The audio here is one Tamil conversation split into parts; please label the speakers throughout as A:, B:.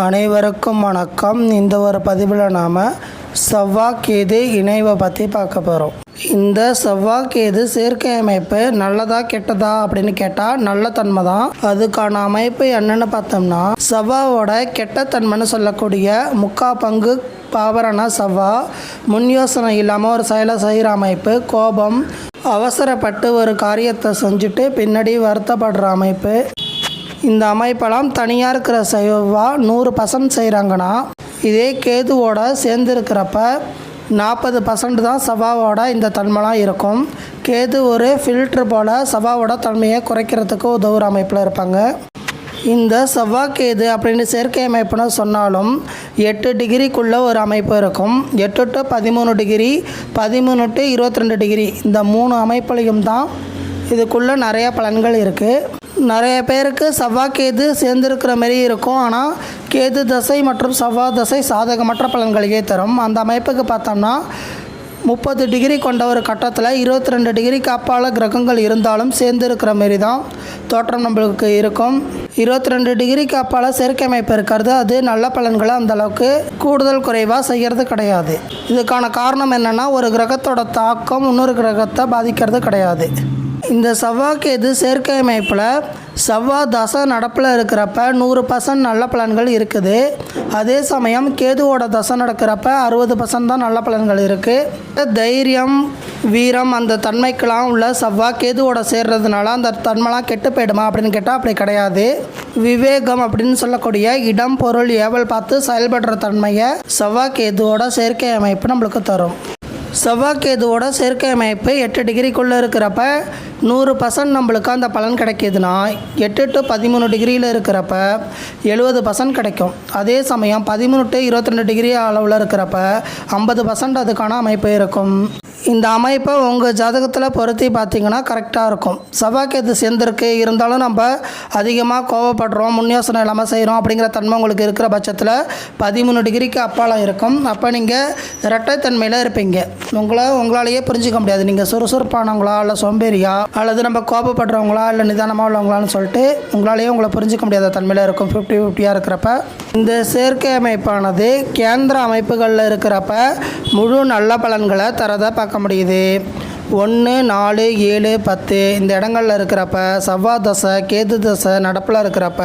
A: அனைவருக்கும் வணக்கம். இந்த ஒரு பதிவில் நாம் செவ்வாய்க்கேது இணைவை பற்றி பார்க்க போகிறோம் இந்த செவ்வாய்க்கேது சேர்க்கை அமைப்பு நல்லதா கெட்டதா அப்படின்னு கேட்டால் நல்ல தன்மை தான். அதுக்கான அமைப்பு என்னன்னு பார்த்தோம்னா செவ்வாவோட கெட்ட தன்மைன்னு சொல்லக்கூடிய முக்கா பங்கு பாவரனா செவ்வா. முன் யோசனை இல்லாமல் ஒரு செயலை செய்கிற அமைப்பு கோபம். அவசரப்பட்டு ஒரு காரியத்தை செஞ்சுட்டு பின்னாடி வருத்தப்படுற அமைப்பு. இந்த அமைப்பெல்லாம் தனியாக இருக்கிற செவ்வா நூறு பர்சன்ட் செய்கிறாங்கன்னா இதே கேதுவோட சேர்ந்துருக்கிறப்ப நாற்பது பர்சன்ட் தான் செவ்வாவோட இந்த தன்மைலாம் இருக்கும். கேது ஒரு ஃபில்ட்ரு போல் செவ்வாவோட தன்மையை குறைக்கிறதுக்கு உதவுற அமைப்பில் இருப்பாங்க. இந்த செவ்வாய்க்கேது அப்படின்னு செயற்கை அமைப்புன்னு சொன்னாலும் எட்டு டிகிரிக்குள்ளே ஒரு அமைப்பு இருக்கும். எட்டு டு பதிமூணு டிகிரி பதிமூணு டு இருபத்தி ரெண்டு டிகிரி இந்த மூணு அமைப்புலையும் தான் இதுக்குள்ளே நிறைய பலன்கள் இருக்குது நிறைய பேருக்கு செவ்வாய் கேது சேர்ந்துருக்கிற மாரி இருக்கும். ஆனால் கேது தசை மற்றும் செவ்வாய் தசை சாதகமற்ற பலன்களையே தரும். அந்த அமைப்புக்கு பார்த்தோம்னா முப்பது டிகிரி கொண்ட ஒரு கட்டத்தில் இருபத்தி ரெண்டு டிகிரிக்கு அப்பால் கிரகங்கள் இருந்தாலும் சேர்ந்து இருக்கிற மாரி தான் தோற்றம் நம்மளுக்கு இருக்கும். இருபத்தி ரெண்டு டிகிரிக்கு அப்பால் செயற்கை அமைப்பு இருக்கிறது. அது நல்ல பலன்களை அந்தளவுக்கு கூடுதல் குறைவாக செய்கிறது கிடையாது. இதுக்கான காரணம் என்னென்னா ஒரு கிரகத்தோட தாக்கம் இன்னொரு கிரகத்தை பாதிக்கிறது கிடையாது. இந்த செவ்வாய்க்கு இது செயற்கை அமைப்பில் செவ்வாய் தசை நடப்பில் இருக்கிறப்ப நூறு பர்சன்ட் நல்ல பலன்கள் இருக்குது. அதே சமயம் கேதுவோட தசை நடக்கிறப்ப அறுபது பர்சன்ட் தான் நல்ல பலன்கள் இருக்குது தைரியம் வீரம் அந்த தன்மைக்கெலாம் உள்ள செவ்வாய் கேதுவோட சேர்றதுனால அந்த தன்மைலாம் கெட்டு போயிடுமா அப்படின்னு கேட்டால் அப்படி கிடையாது. விவேகம் அப்படின்னு சொல்லக்கூடிய இடம் பொருள் ஏவல் பார்த்து செயல்படுற தன்மையை செவ்வாய் கேதுவோட செயற்கை அமைப்பு நம்மளுக்கு தரும். செவ்வாய்க்கேதுவோட சேர்க்கை அமைப்பு எட்டு டிகிரிக்குள்ளே இருக்கிறப்ப நூறு பர்சன்ட் நம்மளுக்கு அந்த பலன் கிடைக்கிதுன்னா எட்டு டு பதிமூணு டிகிரியில் இருக்கிறப்ப எழுபது பர்சன்ட் கிடைக்கும். அதே சமயம் பதிமூணு டு இருபத்தி ரெண்டு டிகிரி அளவில் இருக்கிறப்ப ஐம்பது பர்சன்ட் அதுக்கான அமைப்பு இருக்கும். இந்த அமைப்பை உங்கள் ஜாதகத்தில் பொருத்தி பார்த்தீங்கன்னா கரெக்டாக இருக்கும். செவ்வாய்க்கேது சேர்ந்துருக்கு இருந்தாலும் நம்ம அதிகமாக கோவப்படுறோம் முன்யோசனை இல்லாமல் செய்கிறோம் அப்படிங்கிற தன்மை உங்களுக்கு இருக்கிற பட்சத்தில் பதிமூணு டிகிரிக்கு அப்பாலம் இருக்கும். அப்போ நீங்கள் இரட்டைத்தன்மையில் இருப்பீங்க. உங்களை உங்களாலேயே புரிஞ்சிக்க முடியாது. நீங்கள் சுறுசுறுப்பானவங்களா இல்லை சோம்பேறியா அல்லது நம்ம கோபப்படுறவங்களா இல்லை நிதானமாக உள்ளவங்களான்னு சொல்லிட்டு உங்களாலேயே உங்களை புரிஞ்சிக்க முடியாத தன்மையில் இருக்கும். ஃபிஃப்டி ஃபிஃப்டியாக இருக்கிறப்ப. இந்த செயற்கை அமைப்பானது கேந்திர அமைப்புகளில் இருக்கிறப்ப முழு நல்ல பலன்களை தரதை பார்க்க முடியுது. ஒன்று நாலு ஏழு பத்து இந்த இடங்களில் இருக்கிறப்ப செவ்வாய் தசை கேது தசை நடப்பில் இருக்கிறப்ப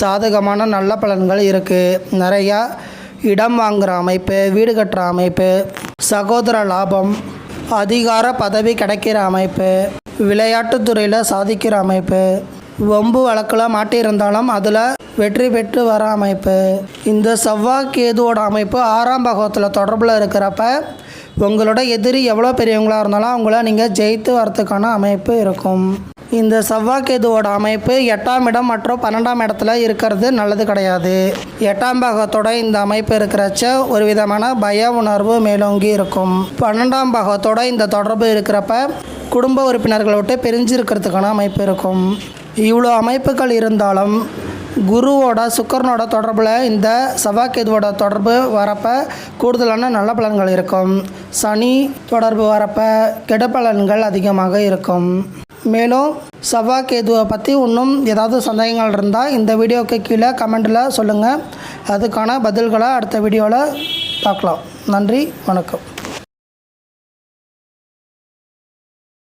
A: சாதகமான நல்ல பலன்கள் இருக்குது நிறையா இடம் வாங்குகிற அமைப்பு வீடு கட்டுற அமைப்பு சகோதர லாபம் அதிகார பதவி கிடைக்கிற அமைப்பு விளையாட்டுத்துறையில் சாதிக்கிற அமைப்பு வம்பு வழக்கில் மாட்டியிருந்தாலும் அதில் வெற்றி பெற்று வர அமைப்பு. இந்த செவ்வாய் கேதுவோட அமைப்பு ஆறாம் பாகத்தில் தொடர்பில் இருக்கிறப்ப உங்களோட எதிரி எவ்வளோ பெரியவங்களாக இருந்தாலும் அவங்கள நீங்கள் ஜெயித்து வரத்துக்கான அமைப்பு இருக்கும். இந்த செவ்வாய்க்கேதுவோட அமைப்பு எட்டாம் இடம் மற்றும் பன்னெண்டாம் இடத்துல இருக்கிறது நல்லது கிடையாது. எட்டாம் பாகத்தோட இந்த அமைப்பு இருக்கிறச்ச ஒரு விதமான பய உணர்வு மேலோங்கி இருக்கும். பன்னெண்டாம் பாகத்தோட இந்த தொடர்பு இருக்கிறப்ப குடும்ப உறுப்பினர்களை விட்டு பிரிஞ்சு இருக்கிறதுக்கான அமைப்பு இருக்கும். இவ்வளோ அமைப்புகள் இருந்தாலும் குருவோட சுக்கரனோட தொடர்பில் இந்த செவ்வாய்க்கேதுவோட தொடர்பு வரப்போ கூடுதலான நல்ல பலன்கள் இருக்கும். சனி தொடர்பு வரப்ப கெடுபலன்கள் அதிகமாக இருக்கும். மேலும் செவ்வாய்க்கேதுவை பற்றி இன்னும் ஏதாவது சந்தேகங்கள் இருந்தால் இந்த வீடியோவுக்கு கீழே கமெண்டில் சொல்லுங்கள் அதுக்கான பதில்களை அடுத்த வீடியோவில் பார்க்கலாம். நன்றி வணக்கம்.